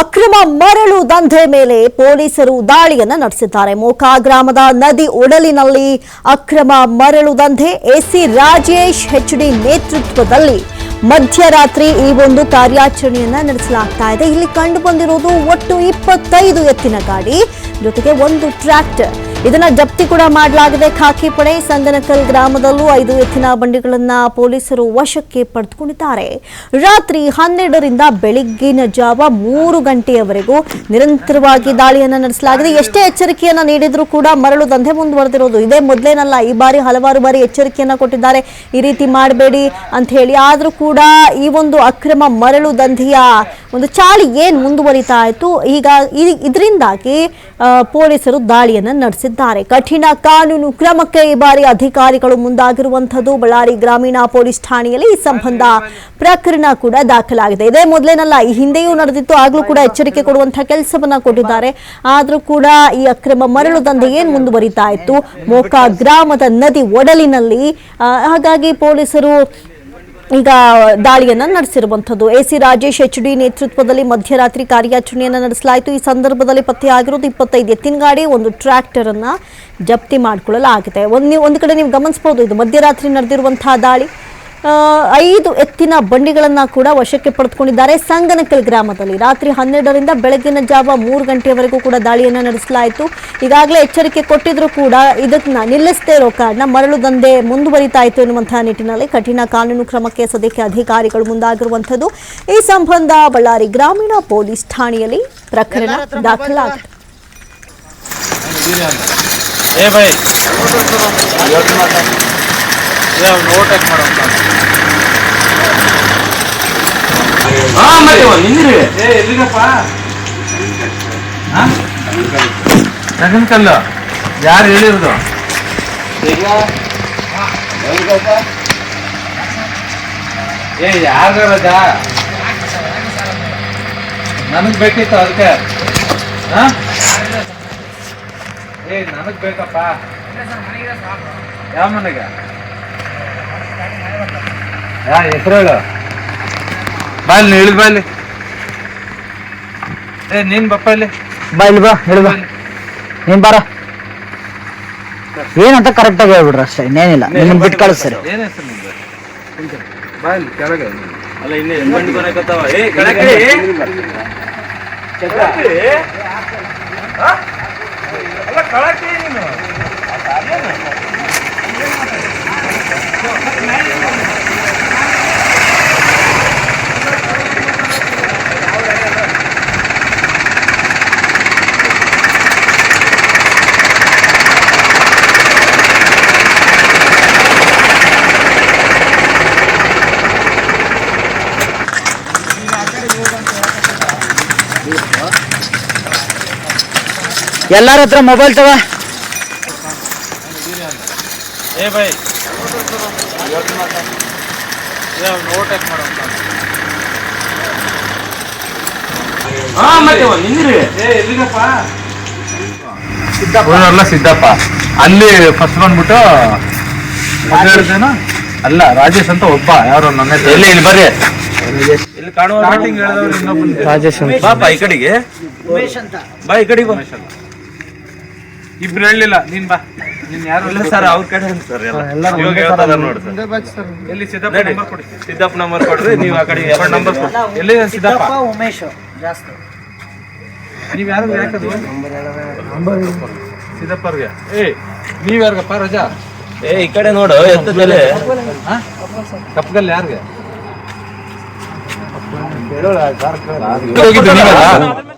ಅಕ್ರಮ ಮರಳು ದಂಧೆ ಮೇಲೆ ಪೊಲೀಸರು ದಾಳಿಯನ್ನು ನಡೆಸಿದ್ದಾರೆ. ಮೋಕಾ ಗ್ರಾಮದ ನದಿ ಒಡಲಿನಲ್ಲಿ ಅಕ್ರಮ ಮರಳು ದಂಧೆ. ಎಸಿ ರಾಜೇಶ್ ಹೆಚ್ಡಿ ನೇತೃತ್ವದಲ್ಲಿ ಮಧ್ಯರಾತ್ರಿ ಈ ಒಂದು ಕಾರ್ಯಾಚರಣೆಯನ್ನ ನಡೆಸಲಾಗ್ತಾ ಇದೆ. ಇಲ್ಲಿ ಕಂಡು ಬಂದಿರುವುದು ಒಟ್ಟು ಇಪ್ಪತ್ತೈದು ಎತ್ತಿನ ಗಾಡಿ, ಜೊತೆಗೆ ಒಂದು ಟ್ರ್ಯಾಕ್ಟರ್. ಇದನ್ನ ಜಪ್ತಿ ಕೂಡ ಮಾಡಲಾಗಿದೆ. ಖಾಕಿ ಪಡೆ ಸಂಗನಕಲ್ ಗ್ರಾಮದಲ್ಲೂ ಐದು ಎತ್ತಿನ ಬಂಡಿಗಳನ್ನ ಪೊಲೀಸರು ವಶಕ್ಕೆ ಪಡೆದುಕೊಂಡಿದ್ದಾರೆ. ರಾತ್ರಿ ಹನ್ನೆರಡರಿಂದ ಬೆಳಗ್ಗಿನ ಜಾವ ಮೂರು ಗಂಟೆಯವರೆಗೂ ನಿರಂತರವಾಗಿ ದಾಳಿಯನ್ನು ನಡೆಸಲಾಗಿದೆ. ಎಷ್ಟೇ ಎಚ್ಚರಿಕೆಯನ್ನ ನೀಡಿದ್ರೂ ಕೂಡ ಮರಳು ದಂಧೆ ಮುಂದುವರೆದಿರೋದು ಇದೇ ಮೊದಲೇನಲ್ಲ, ಈ ಬಾರಿ ಹಲವಾರು ಬಾರಿ ಎಚ್ಚರಿಕೆಯನ್ನ ಕೊಟ್ಟಿದ್ದಾರೆ. ಈ ರೀತಿ ಮಾಡಬೇಡಿ ಅಂತ ಹೇಳಿ, ಆದರೂ ಕೂಡ ಈ ಒಂದು ಅಕ್ರಮ ಮರಳು ದಂಧೆಯ ಒಂದು ಚಾಳಿ ಏನು ಮುಂದುವರಿತಾ ಇತ್ತು, ಈಗ ಇದರಿಂದಾಗಿ ಪೊಲೀಸರು ದಾಳಿಯನ್ನು ನಡೆಸಿದ್ದಾರೆ. ಕಠಿಣ ಕಾನೂನು ಕ್ರಮಕ್ಕೆ ಈ ಬಾರಿ ಅಧಿಕಾರಿಗಳು ಮುಂದಾಗಿರುವಂತದ್ದು ಬಳ್ಳಾರಿ ಗ್ರಾಮೀಣ ಪೊಲೀಸ್ ಠಾಣೆಯಲ್ಲಿ ಈ ಸಂಬಂಧ ಪ್ರಕರಣ ಕೂಡ ದಾಖಲಾಗಿದೆ. ಇದೇ ಮೊದಲೇನಲ್ಲ, ಈ ಹಿಂದೆಯೂ ನಡೆದಿತ್ತು, ಆಗಲೂ ಕೂಡ ಎಚ್ಚರಿಕೆ ಕೊಡುವಂತಹ ಕೆಲಸವನ್ನ ಕೊಟ್ಟಿದ್ದಾರೆ. ಆದರೂ ಕೂಡ ಈ ಅಕ್ರಮ ಮರಳು ದಂಧೆ ಏನು ಮುಂದುವರಿತಾ ಇತ್ತು, ಮೋಕಾ ಗ್ರಾಮದ ನದಿ ಒಡಲಿನಲ್ಲಿ ಹಾಗಾಗಿ ಪೊಲೀಸರು ಈಗ ದಾಳಿಯನ್ನು ನಡೆಸಿರುವಂಥದ್ದು. A C Rajesh H D ನೇತೃತ್ವದಲ್ಲಿ ಮಧ್ಯರಾತ್ರಿ ಕಾರ್ಯಾಚರಣೆಯನ್ನು ನಡೆಸಲಾಯಿತು. ಈ ಸಂದರ್ಭದಲ್ಲಿ ಪತ್ತೆಯಾಗಿರೋದು ಇಪ್ಪತ್ತೈದು. ಎತ್ತಿನ ಗಾಡಿ ಒಂದು ಟ್ರ್ಯಾಕ್ಟರ್ ಅನ್ನ ಜಪ್ತಿ ಮಾಡಿಕೊಳ್ಳಲಾಗಿದೆ. ಒಂದು ಒಂದು ಕಡೆ ನೀವು ಗಮನಿಸಬಹುದು ಇದು ಮಧ್ಯರಾತ್ರಿ ನಡೆದಿರುವಂತಹ ದಾಳಿ. ಐದು ಎತ್ತಿನ ಬಂಡಿಗಳನ್ನು ಕೂಡ ವಶಕ್ಕೆ ಪಡೆದುಕೊಂಡಿದ್ದಾರೆ ಸಂಗನಕಲ್ ಗ್ರಾಮದಲ್ಲಿ. ರಾತ್ರಿ ಹನ್ನೆರಡರಿಂದ ಬೆಳಗಿನ ಜಾವ ಮೂರು ಗಂಟೆಯವರೆಗೂ ಕೂಡ ದಾಳಿಯನ್ನು ನಡೆಸಲಾಯಿತು. ಈಗಾಗಲೇ ಎಚ್ಚರಿಕೆ ಕೊಟ್ಟಿದ್ರು ಕೂಡ ಇದನ್ನ ನಿಲ್ಲಿಸದೇ ಇರೋ ಕಾರಣ ಮರಳು ದಂಧೆ ಮುಂದುವರಿತಾ ಇತ್ತು ಎನ್ನುವಂತಹ ನಿಟ್ಟಿನಲ್ಲಿ ಕಠಿಣ ಕಾನೂನು ಕ್ರಮಕ್ಕೆ ಸದ್ಯಕ್ಕೆ ಅಧಿಕಾರಿಗಳು ಮುಂದಾಗಿರುವಂಥದ್ದು. ಈ ಸಂಬಂಧ ಬಳ್ಳಾರಿ ಗ್ರಾಮೀಣ ಪೊಲೀಸ್ ಠಾಣೆಯಲ್ಲಿ ಪ್ರಕರಣ ದಾಖಲಾಗಿದೆ. ಏ ಬೈ ನೋಟ್ ಹಾಕಿ ಮಾಡೋ ಹಾ ಮತ್ತೆ ನಿಂದಿರಿ. ಏ ಎಲ್ಲಿಗಪ್ಪ? ಕಲ್ಲು. ಯಾರು ಹೇಳಿರೋದು? ಏ ಯಾರು ರಜಾ ನನಗ್ ಬೇಕಿತ್ತು ಅದಕ್ಕೆ. ಹಾ ಏ ನನಗ್ ಬೇಕಪ್ಪ. ಯಾವ ಮನೆಗೆ? ಯಾ ಹೆಸರು ಹೇಳು ಬಾಯಲ್ಲಿ ಇಳಿದ್ ಬಾಯಲ್ಲಿ ಏ ನೀನ್ ಬಪ್ಪ ಇಲ್ಲಿ ಬಾ ಇಲ್ಲಿ ಬಾ ಹೇಳು ಬಾ. ನೀನ್ ಬಾರ. ಏನಂತ ಕರೆಕ್ಟ್ ಆಗಿ ಹೇಳ್ಬಿಡ್ರಿ ಅಷ್ಟೇ ಇನ್ನೇನಿಲ್ಲ. ನಿಮ್ಗೆ ಬಿಟ್ಟು ಕಳಿಸ್ತಾರೆ ಏನ್ ಹೆಸರು ನಿಂದು? ಬಾಯಿ ಕೆಳಗೆ. ಅಲ್ಲ ಇನ್ನೇ ಬಂಡಿ ಬರಕತ್ತಾವ ಏ ಕೆಳಗೆ. ಅಲ್ಲ ಕಳಕ್ಕೆ ನೀನು ಎಲ್ಲಾರ ಹತ್ರ ಮೊಬೈಲ್ ತವ ಏ ಬೈ. ಸಿದ್ದಪ್ಪ. ಅಲ್ಲಿ ಫಸ್ಟ್ ಬಂದ್ಬಿಟ್ಟು ಹೇಳಿದೇನು ಅಲ್ಲ ರಾಜೇಶ್ ಅಂತ ಒಬ್ಬ ಯಾರು ನನ್ನ ಇಲ್ಲಿ ಎಲ್ಲಿ ಇಲ್ಲಿ ಬರ್ರಿ. ಇಲ್ಲಿ ಕಾಣುವ ರಾಜೇಶ್ ಅಂತ. ಬಾ ಈ ಕಡೆಗೆ? ಬಾ ಈ ಕಡೆಗೆ ಬಾ. ಇಬ್ರು ಹೇಳಲಿಲ್ಲ ನೀನ್ ಬಾ. ನೀನ್ ಯಾರು ಇಲ್ಲ ಸರ್ ಅವ್ರ ಕಡೆ ಸರ್ ಎಲ್ಲ. ಇವಾಗ ಹೇಳ್ತಾ ಇದಾರೆ ನೋಡಿ ಸರ್. ಎಲ್ಲಿ ಸಿದ್ದಪ್ಪ ನಂಬರ್ ಕೊಡಿ. ಸಿದ್ದಪ್ಪ ನಂಬರ್ ಕೊಡ್ರಿ ನೀವು ಆ ಕಡೆ ಎರಡು ನಂಬರ್ ಕೊಡಿ. ಎಲ್ಲಿ ಸಿದ್ದಪ್ಪ? ಉಮೇಶ್ ಜಾಸ್ತಿ. ನೀವ್ ಯಾರು ಯಾಕದು ಸಿದ್ದಪ್ಪರ್ಗೆ. ಏ ನೀವ್ ಯಾರಿಗಪ್ಪ ರಜಾ? ಏ ಈ ಕಡೆ ನೋಡು ಎತ್ತದಲ್ಲಿ. ಕಪ್ಪಗಲ್ ಯಾರಿಗೆ? ಹೋಗಿದ್ದು ನೀವಲ್ಲ?